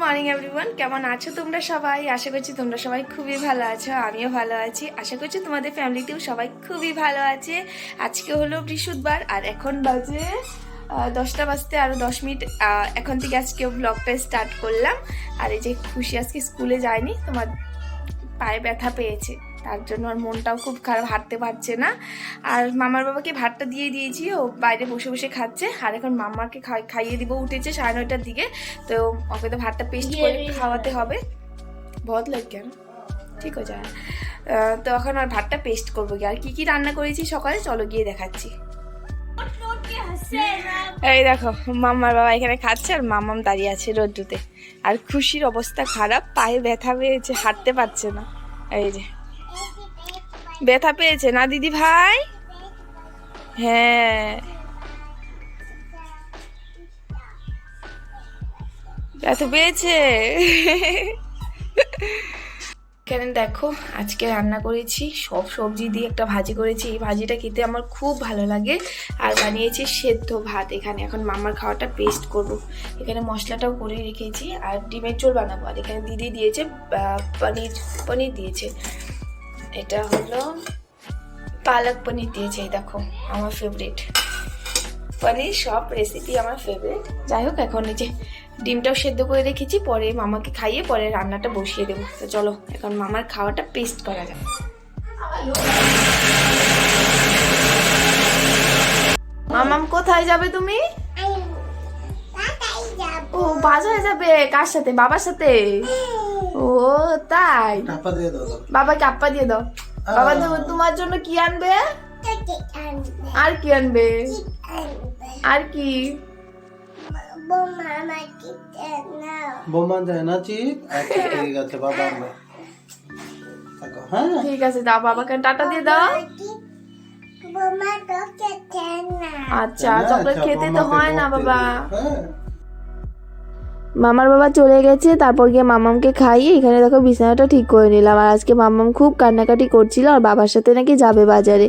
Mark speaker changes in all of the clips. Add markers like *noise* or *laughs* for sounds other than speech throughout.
Speaker 1: Morning everyone কেমন আছো তোমরা সবাই? আশা করছি তোমরা সবাই খুবই ভালো আছো, আমিও ভালো আছি। আশা করছি তোমাদের ফ্যামিলিতেও সবাই খুবই ভালো আছে। আজকে হলো বৃহস্পতিবার, আর এখন বাজে দশটা বাজতে আরও দশ মিনিট। এখন থেকে আজকে ব্লগটা স্টার্ট করলাম। আর এই যে খুশি আজকে স্কুলে যায়নি, তোমার পায়ে ব্যথা পেয়েছে। তার জন্য আর মনটাও খুব খারাপ হাঁটতে পারছে না। আর মামার বাবাকে ভাতটা দিয়ে দিয়েছি ও বাইরে বসে বসে খাচ্ছে। আর এখন মামাকে খাই- খাইয়ে দিব উঠেছে সাড়ে নয়টার দিকে। তো ওকে তো ভাতটা পেস্ট করে খাওয়াতে হবে। বহুত লাগ কেন? ঠিক আছে। তো এখন আর ভাতটা পেস্ট করব গিয়ে আর কি কি রান্না করেছি সকালে? চলো গিয়ে দেখাচ্ছি। এই দেখো মামার বাবা এখানে খাচ্ছে আর মামাম দাঁড়িয়ে আছে রোদ্দুতে। আর খুশির অবস্থা খারাপ পায়ে ব্যথা পেয়েছে হাঁটতে পারছে না। এই যে ব্যথা পেয়েছে না, দিদি ভাই? হ্যাঁ। ব্যথা পেয়েছে? এখানে দেখো, আজকে রান্না করেছি, সব সবজি দিয়ে একটা ভাজি করেছি। এই ভাজিটা খেতে আমার খুব ভালো লাগে। আর বানিয়েছি সেদ্ধ ভাত এখানে। এখন মামার খাওয়াটা পেস্ট করব। এখানে মশলাটাও করে রেখেছি। আর ডিমের চোল বানাবো। আর এখানে দিদি দিয়েছে পনির পনির দিয়েছে। এটা হলো পালক পনির দিয়েছে এই দেখো আমার ফেভারিট পনির সব রেসিপি আমার ফেভারিট যাই হোক এখন এই যে ডিমটাও সেদ্ধ করে রেখেছি পরে মামাকে খাইয়ে পরে রান্নাটা বসিয়ে দেবো। তো চলো এখন মামার খাওয়াটা পেস্ট করা যাক। মামাম কোথায় যাবে তুমি? ও বাজারে যাবে? কার সাথে? বাবার সাথে? ও তাই?
Speaker 2: টাপা দিয়ে দাও দাও।
Speaker 1: বাবাকে আপ্পা দিয়ে দাও। বাবা তোমার জন্য কি আনবে? আর কি আনবে? আর কি?
Speaker 2: বোমা যায় না চিপ আচ্ছা ঠিক আছে বাবা হ্যাঁ?
Speaker 1: ঠিক আছে দাও বাবাকে টাটা দিয়ে দাও। আচ্ছা
Speaker 2: হ্যাঁ,
Speaker 1: চকলেট
Speaker 2: আচ্ছা,
Speaker 1: খেতে তো হয় না বাবা।
Speaker 2: হ্যাঁ।
Speaker 1: মামার বাবা চলে গেছে, তারপর গিয়ে মামামকে খাইয়ে এখানে দেখো বিছানাটা ঠিক করে নিলাম। আর আজকে মামাম খুব কান্নাকাটি করছিল, আর বাবার সাথে নাকি যাবে বাজারে।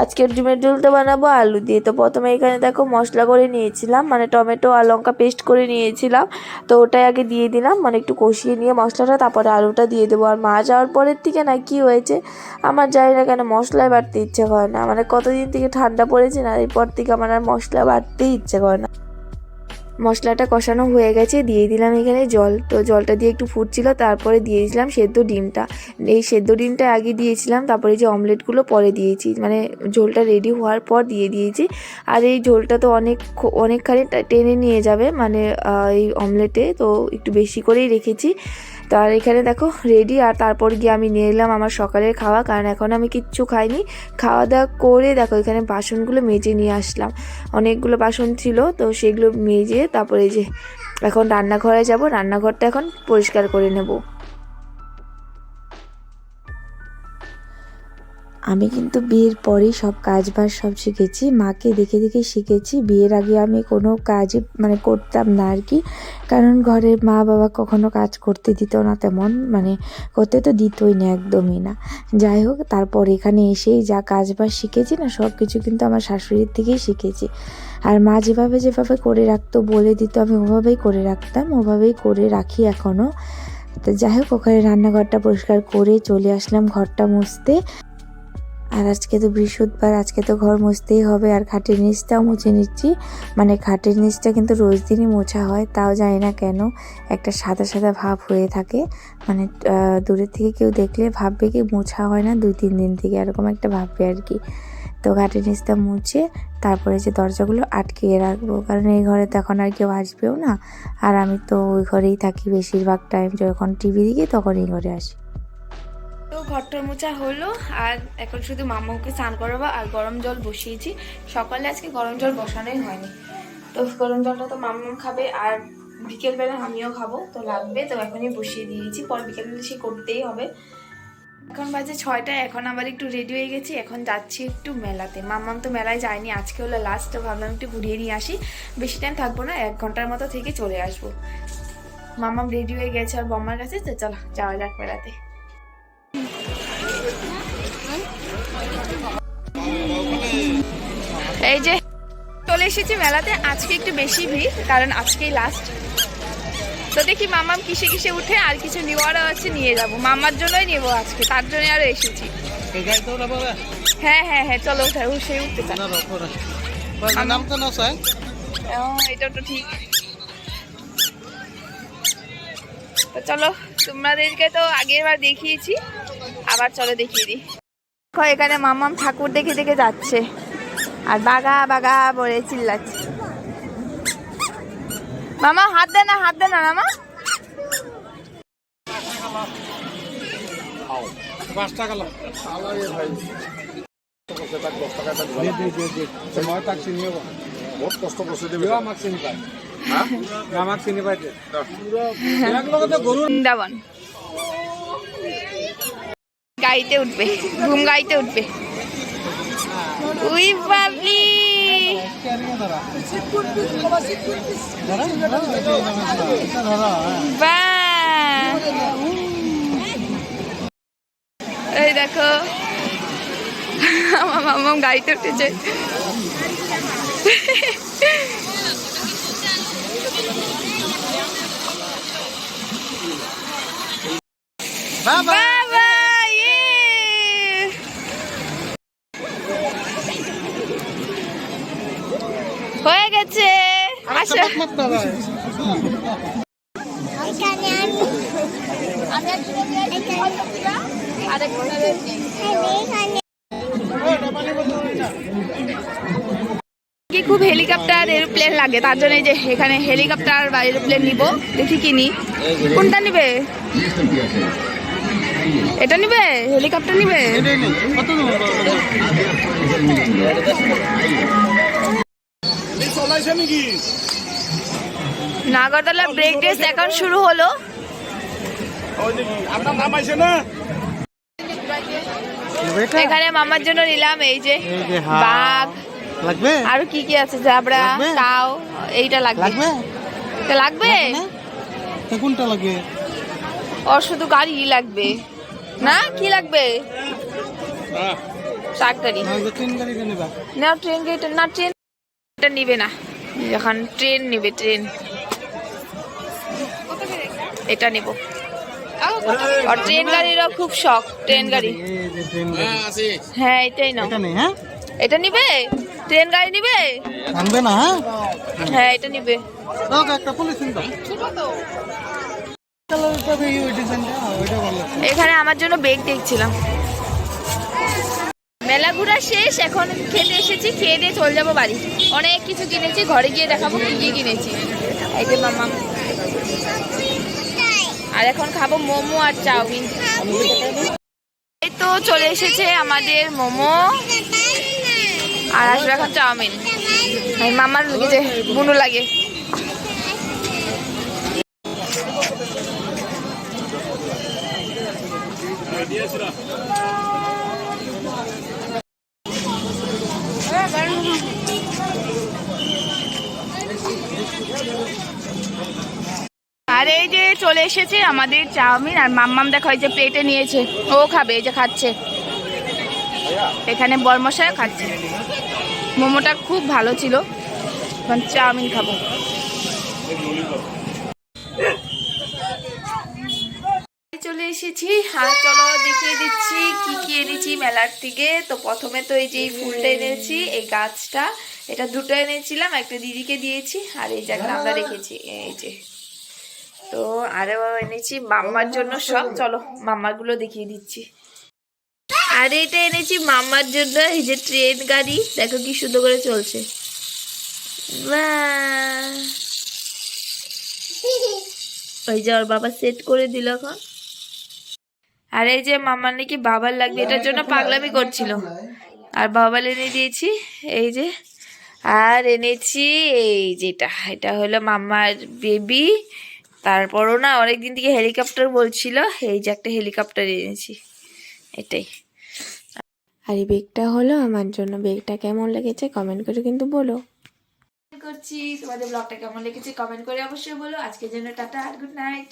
Speaker 1: আজকের ডিমের ঝোলটা বানাবো আলু দিয়ে। তো প্রথমে এখানে দেখো মশলা করে নিয়েছিলাম মানে টমেটো আর লঙ্কা পেস্ট করে নিয়েছিলাম। তো ওটাই আগে দিয়ে দিলাম মানে একটু কষিয়ে নিয়ে মশলাটা, তারপরে আলুটা দিয়ে দেবো। আর মা যাওয়ার পরের থেকে না কি হয়েছে, আমার জানি না কেন মশলায় বাড়তে ইচ্ছে করে না। মানে কতদিন থেকে ঠান্ডা পড়েছে না, এরপর থেকে আমার আর মশলা বাড়তেই ইচ্ছে করে না। মশলাটা কষানো হয়ে গেছে, দিয়ে দিলাম এখানে জল। তো জলটা দিয়ে একটু ফুটছিল, তারপরে দিয়ে দিয়েছিলাম সেদ্ধ ডিমটা। এই সেদ্ধ ডিমটা আগে দিয়েছিলাম, তারপরে যে অমলেটগুলো পরে দিয়েছি। মানে ঝোলটা রেডি হওয়ার পর দিয়ে দিয়েছি। আর এই ঝোলটা তো অনেক অনেকখানি টেনে নিয়ে যাবে মানে এই অমলেটে। তো একটু বেশি করেই রেখেছি। তো আর এখানে দেখো রেডি আর তারপর গিয়ে আমি নিয়ে এলাম আমার সকালের খাওয়া, কারণ এখন আমি কিচ্ছু খাইনি। খাওয়া দাওয়া করে দেখো, এখানে বাসনগুলো মেজে নিয়ে আসলাম। অনেকগুলো বাসন ছিল, তো সেগুলো মেজে তারপরে যে এখন রান্নাঘরে যাব। রান্নাঘরটা এখন পরিষ্কার করে নেব।
Speaker 3: আমি কিন্তু বিয়ের পরেই সব কাজ বাজ সব শিখেছি। মাকে দেখে দেখে শিখেছি। বিয়ের আগে আমি কোনো কাজই মানে করতাম না আর কি। কারণ ঘরের মা বাবা কখনো কাজ করতে দিত না তেমন। মানে করতে তো দিতই না, একদমই না। যাই হোক, তারপর এখানে এসেই যা কাজ বাজ শিখেছি না, সব কিছু কিন্তু আমার শাশুড়ির থেকেই শিখেছি। আর মা যেভাবে যেভাবে করে রাখতো, বলে দিত, আমি ওভাবেই করে রাখতাম, ওভাবেই করে রাখি এখনও তো যাই হোক, ওখানে রান্নাঘরটা পরিষ্কার করে চলে আসলাম ঘরটা মুছতে। আর আজকে তো বৃহস্পতিবার, আজকে তো ঘর মুছতেই হবে আর খাটের নিচটাও মুছে নিচ্ছি। মানে খাটের নিচটা কিন্তু রোজ দিনই মোছা হয়, তাও জানি না কেন। একটা সাদা সাদা ভাব হয়ে থাকে। মানে দূরের থেকে কেউ দেখলে ভাববে কি মোছা হয় না দুই তিন দিন থেকে, এরকম একটা ভাববে আর কি। তো খাটের নিচটা মুছে তারপরে যে দরজাগুলো আটকিয়ে রাখব, কারণ এই ঘরে তখন আর কেউ আসবেও না। আর আমি তো ওই ঘরেই থাকি বেশিরভাগ টাইম যখন টিভি দেখি তখন এই ঘরে আসি।
Speaker 1: তো ঘরটা মোছা হলো, আর এখন শুধু মামাকে স্নান করাবো আর গরম জল বসিয়েছি। সকালে আজকে গরম জল বসানোই হয়নি। তো গরম জলটা তো মামাম খাবে আর বিকেলবেলা আমিও খাব, তো লাগবে, তো এখনই বসিয়ে দিয়েছি। পরে বিকেলবেলা সে করতেই হবে। এখন বাজে ছয়টা এখন আবার একটু রেডি হয়ে গেছি, এখন যাচ্ছি একটু মেলাতে। মাম্মাম তো মেলায় যায়নি, আজকে হলো লাস্ট ভাবলাম একটু ঘুরিয়ে নিয়ে আসি। বেশি টাইম থাকব না, এক ঘণ্টার মতো থেকে চলে আসব। মাম্মাম রেডি হয়ে গেছে আর বম্মার কাছে, তো চলো, যাওয়া যাক মেলাতে। এই যে চলে এসেছি মেলাতে। আজকে একটু বেশি ভিড় কারণ আজকেই লাস্ট তো দেখি মামাম কিসে কিসে উঠে আর কিছু নেওয়ারও আছে নিয়ে যাব। মামার জন্যই নেব আজকে তার জন্য আরও এসেছি। হ্যাঁ হ্যাঁ হ্যাঁ চলো উঠে সে উঠতে চান এটা তো ঠিক। তো চলো তোমাদেরকে তো আগের বার দেখিয়েছি আবার চলো দেখিয়ে দিই। দেখো, এখানে মামাম ঠাকুর দেখে দেখে যাচ্ছে। আর বাগা বাগা বলে চিল্লাচ্ছে। মামা হাত দে না হাত দে না মামা।
Speaker 4: বহুত কষ্ট
Speaker 5: আমাক চিনি পায় আমাক চিনি পায়
Speaker 1: গাড়িতে উঠবে ঘুম গাড়িতে উঠবে। উই বাবলি! এই দেখো আমার মামা গাড়িতে উঠেছে।
Speaker 2: বাবা
Speaker 1: বাবা ইয়ে হয়ে গেছে খুব হেলিকপ্টার এরোপ্লেন লাগে? তার জন্য যে এখানে হেলিকপ্টার বা এরোপ্লেন নিব। দেখি কি নি কোনটা নিবে? এটা নিবে? হেলিকপ্টার নিবে?
Speaker 2: কত
Speaker 1: নাগরদোলা ব্রেক রেস এখন শুরু হলো।
Speaker 4: আপনার নাম আইছে না
Speaker 1: এখানে মামার জন্য নিলাম এই যে বাঘ।
Speaker 2: লাগবে?
Speaker 1: আর কি কি আছে? জাবরা তাও এইটা লাগবে।
Speaker 2: লাগবে?
Speaker 1: লাগবে?
Speaker 2: তা কোনটা লাগবে?
Speaker 1: ওর শুধু গাড়ি লাগবে। না? কি লাগবে? গাড়ি।
Speaker 2: নেবা।
Speaker 1: না ট্রেন গাড়িটা না ট্রেন এটা নিবে না। এখন ট্রেন নিবে ট্রেন এটা নিব। আর ট্রেন গাড়িরও খুব শখ ট্রেন গাড়ি। হ্যাঁ এটাই নাও।
Speaker 2: এটা হ্যাঁ?
Speaker 1: নিবে? ট্রেন গাড়ি নিবে?
Speaker 2: আনবে না হ্যাঁ?
Speaker 1: হ্যাঁ এটা নিবে। এখানে আমার জন্য বেগ দেখছিলাম। মেলা ঘোরা শেষ এখন খেতে এসেছি খেয়ে দিয়ে চলে যাব বাড়ি। অনেক কিছু কিনেছি ঘরে গিয়ে দেখাবো কি কি কিনেছি। এই যে মামা আর এখন খাব মোমো আর চাউমিন। এই তো চলে এসেছে আমাদের মোমো আর আসবে এখন চাউমিন। মামার যে বুনু লাগে। চলে এসেছে, আমাদের চাউমিন আর মাম্মাম দেখো এই যে প্লেটে নিয়েছে, ও খাবে, এই যে খাচ্ছে। এখানে বরমশায় খাচ্ছে। মোমোটা খুব ভালো ছিল চাউমিন খাব। চলে এসেছি, আর চলো দেখিয়ে দিচ্ছি কি কি এনেছি মেলার থেকে। তো প্রথমে তো এই যে এই ফুলটা এনেছি, এই গাছটা, এটা দুটো এনেছিলাম, একটা দিদিকে দিয়েছি, আর এই জায়গাটা আমরা রেখেছি, এই যে। তো আরও এনেছি মাম্মার জন্য সব। চলো মাম্মারগুলো দেখিয়ে দিচ্ছি। আর এটা এনেছি মাম্মার জন্য এই যে ট্রেন গাড়ি। দেখো কি সুন্দর করে চলছে। *laughs* ওই যে ওর বাবা সেট করে দিল এখন। আর এই যে মামার নাকি বাবার লাগবে এটার জন্য পাগলামি করছিল। আর বাবা এনে দিয়েছি এই যে। আর এনেছি এই যেটা এটা হলো মামার বেবি তারপরও না অনেকদিন থেকে হেলিকপ্টার বলছিল এই যে একটা হেলিকপ্টার এনেছি এটাই।
Speaker 3: আর এই বেগটা হলো আমার জন্য। বেগটা কেমন লেগেছে কমেন্ট করে কিন্তু বলো।
Speaker 1: করছি তোমাদের ব্লগটা কেমন লেগেছে কমেন্ট করে অবশ্যই বলো। আজকের জন্য টাটা আর গুড নাইট